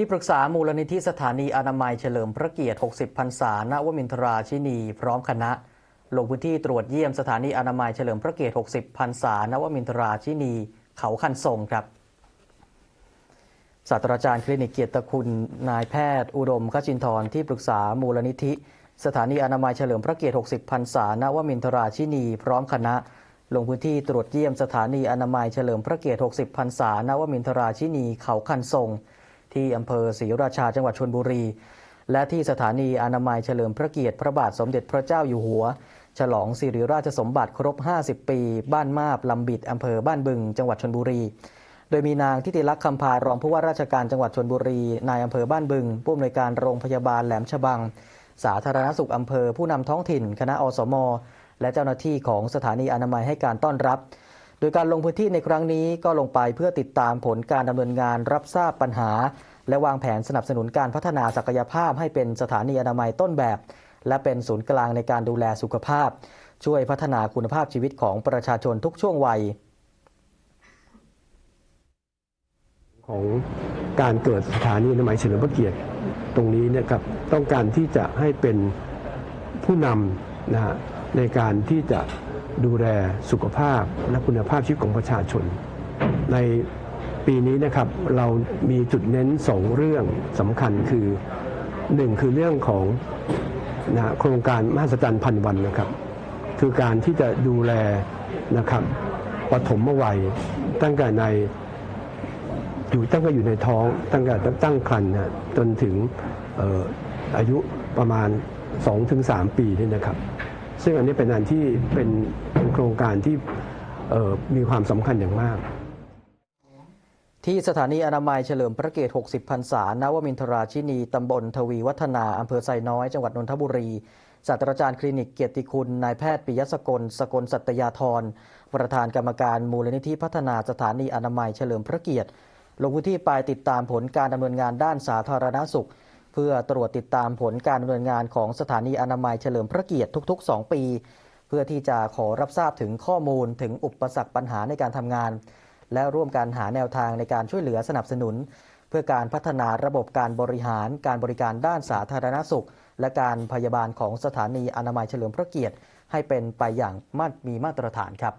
ที่ปรึกษามูลนิธิสถานีอนามัยเฉลิมพระเกียรติ 60 พรรษา ณ วมินทราชินี พร้อมคณะ ลงพื้นที่ตรวจเยี่ยมสถานีอนามัยเฉลิมพระเกียรติ 60 พรรษา ณ วมินทราชินี เขาคันทรงครับ ศาสตราจารย์คลินิกเกียรติคุณ นายแพทย์ อุดมขจินทร์ที่ปรึกษามูลนิธิ สถานีอนามัยเฉลิมพระเกียรติ 60 พรรษา ณ วมินทราชินี พร้อมคณะ ลงพื้นที่ตรวจเยี่ยมสถานีอนามัยเฉลิมพระเกียรติ 60 พรรษา ณ วมินทราชินี เขาคันทรง ที่อำเภอศรีราชาจังหวัดชลบุรี และที่สถานีอนามัยเฉลิมพระเกียรติพระบาทสมเด็จพระเจ้าอยู่หัว ฉลองสิริราชสมบัติครบ 50 ปี บ้านมาบลำบิดอำเภอบ้านบึง จังหวัดชลบุรี โดยมีนางทิติลักษณ์คำพารองผู้ว่าราชการจังหวัดชลบุรี นายอำเภอบ้านบึง ผู้อำนวยการโรงพยาบาลแหลมฉบัง สาธารณสุขอำเภอ ผู้นำท้องถิ่น คณะอสม และเจ้าหน้าที่ของสถานีอนามัยให้การต้อนรับ โดยการลงพื้นที่ในครั้งนี้ก็ลงไปเพื่อติดตามผลการดำเนินงานรับทราบปัญหา และวางแผนสนับสนุนการพัฒนาศักยภาพให้เป็นสถานีอนามัยต้นแบบ และเป็นศูนย์กลางในการดูแลสุขภาพ ช่วยพัฒนาคุณภาพชีวิตของประชาชนทุกช่วงวัย ของการเกิดสถานีอนามัยเฉลิมพระเกียรติตรงนี้เนะครับต้องการที่จะให้เป็นผู้นำนะฮะในการที่จะ ดูแลสุขภาพและคุณภาพชีวิตของประชาชน ในปีนี้นะครับเรามีจุดเน้นสองเรื่องสำคัญคือหนึ่งคือเรื่องของนะโครงการมหัศจรรย์พันวันนะครับ คือการที่จะดูแลนะครับปฐมวัยตั้งแต่ในอยู่ตั้งแต่อยู่ในท้องตั้งแต่ตั้งครรภ์นะจนถึงอออายุประมาณ 2-3 ปีนี่นะครับ ซึ่งอันนี้เป็นอันที่เป็นเป็นโครงการที่มีความสำคัญอย่างมาก ที่สถานีอนามัยเฉลิมพระเกียรติ 60 พรรษาณวมินทราชินี ตำบลทวีวัฒนา อำเภอไซน้อย จังหวัดนนทบุรี ศาสตราจารย์คลินิกเกียรติคุณ นายแพทย์ปิยสกล สกลสัตยาธร ประธานกรรมการมูลนิธิพัฒนาสถานีอนามัยเฉลิมพระเกียรติ ลงพื้นที่ไปติดตามผลการดำเนินงานด้านสาธารณสุข เพื่อตรวจติดตามผลการดำเนินงานของสถานีอนามัยเฉลิมพระเกียรติทุก ๆ 2 ปี เพื่อที่จะขอรับทราบถึงข้อมูลถึงอุปสรรคปัญหาในการทำงาน และร่วมกันหาแนวทางในการช่วยเหลือสนับสนุน เพื่อการพัฒนาระบบการบริหารการบริการด้านสาธารณสุข และการพยาบาลของสถานีอนามัยเฉลิมพระเกียรติ ให้เป็นไปอย่างมาตรมีมาตรฐานครับ